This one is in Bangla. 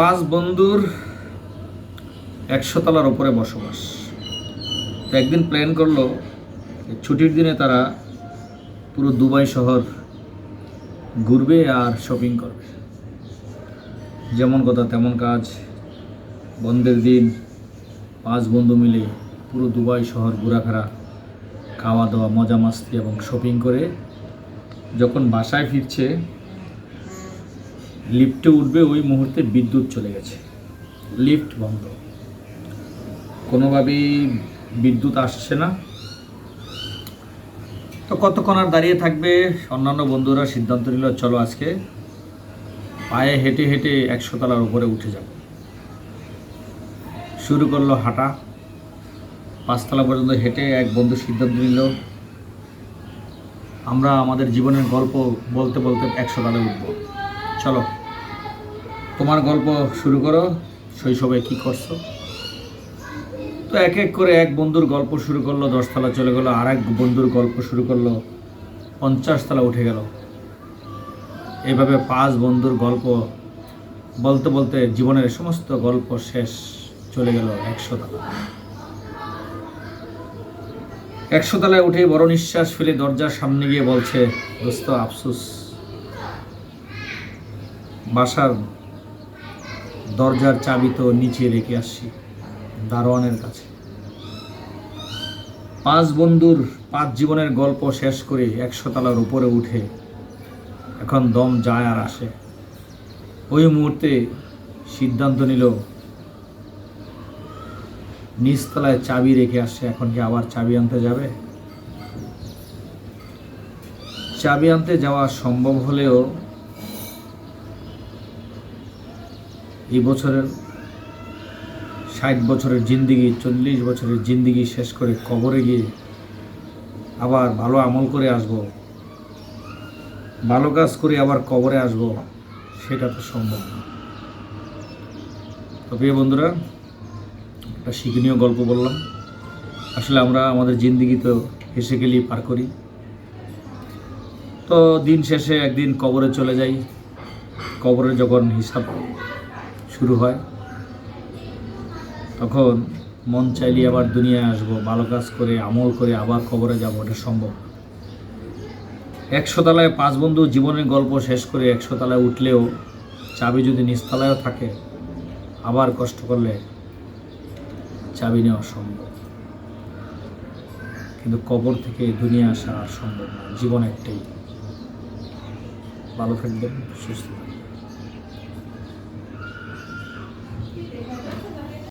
পাঁচ বন্ধুর একশো তলার ওপরে বসবাস। তো একদিন প্ল্যান করল ছুটির দিনে তারা পুরো দুবাই শহর ঘুরবে আর শপিং করবে। যেমন কথা, তেমন কাজ, বন্ধের দিন, পাঁচ বন্ধু মিলে পুরো দুবাই শহর ঘোরাফেরা, খাওয়া দাওয়া মজা মাস্তি এবং শপিং করে যখন বাসায় ফিরছে লিফটে উঠবে, ওই মুহূর্তে বিদ্যুৎ চলে গেছে। লিফট বন্ধ। কোনোভাবেই বিদ্যুৎ আসছে না। তো কতক্ষণ আর দাঁড়িয়ে থাকবে? অন্যান্য বন্ধুরা সিদ্ধান্ত নিল, চলো আজকে পায়ে হেঁটে হেঁটে একশো তলার উপরে উঠে যাব। শুরু করল হাঁটা। পাঁচতলা পর্যন্ত হেঁটে এক বন্ধু সিদ্ধান্ত নিল, আমরা আমাদের জীবনের গল্প বলতে বলতে একশো তলায় উঠবো। চলো। তোমার গল্প শুরু করো, শৈশবে কি করছ? তো এক এক করে এক বন্ধুর গল্প শুরু করল, দশতলা চলে গেলো আর এক বন্ধুর গল্প শুরু করল পঞ্চাশ তলা উঠে গেল। এভাবে পাঁচ বন্ধুর গল্প বলতে বলতে জীবনের সমস্ত গল্প শেষ চলে গেল একশো তলা একশো তলায় উঠে বড় নিঃশ্বাস ফেলে দরজার সামনে গিয়ে বলছে, দোস্ত, আফসুস। বাসার দরজার চাবি তো নিচে রেখে আসছি, দারোয়ানের কাছে। পাঁচ বন্ধুর পাঁচ জীবনের গল্প শেষ করে একশো তলার উপরে উঠে এখন দম যায় আর আসে। ওই মুহূর্তে সিদ্ধান্ত নিল, নিচতলায় চাবি রেখে আসছে, এখন কি আবার চাবি আনতে যাবে? চাবি আনতে যাওয়া সম্ভব হলেও এই বছরের ষাট বছরের জিন্দিগি, চল্লিশ বছরের জিন্দিগি শেষ করে কবরে গিয়ে আবার ভালো আমল করে আসব, ভালো কাজ করে আবার কবরে আসব, সেটা তো সম্ভব না। তো প্রিয় বন্ধুরা, একটা শিক্ষণীয় গল্প বললাম। আসলে আমরা আমাদের জিন্দিগি তো হেসে গেলেই পার করি। তো দিন শেষে একদিন কবরে চলে যাই। কবরে যখন হিসাব শুরু হয়। তখন মন চাইলে আবার দুনিয়ায় আসব, ভালো কাজ করে, আমল করে আবার কবরে যাব, এটা সম্ভব একশো তলায় পাঁচ বন্ধু জীবনের গল্প শেষ করে একশো তলায় উঠলেও চাবি যদি নিচতলায়ও থাকে, আবার কষ্ট করলে চাবি নেওয়া সম্ভব। কিন্তু কবর থেকে দুনিয়া আসা আর সম্ভব না, জীবন একটাই। ভালো থাকবেন, সুস্থ থাকবেন।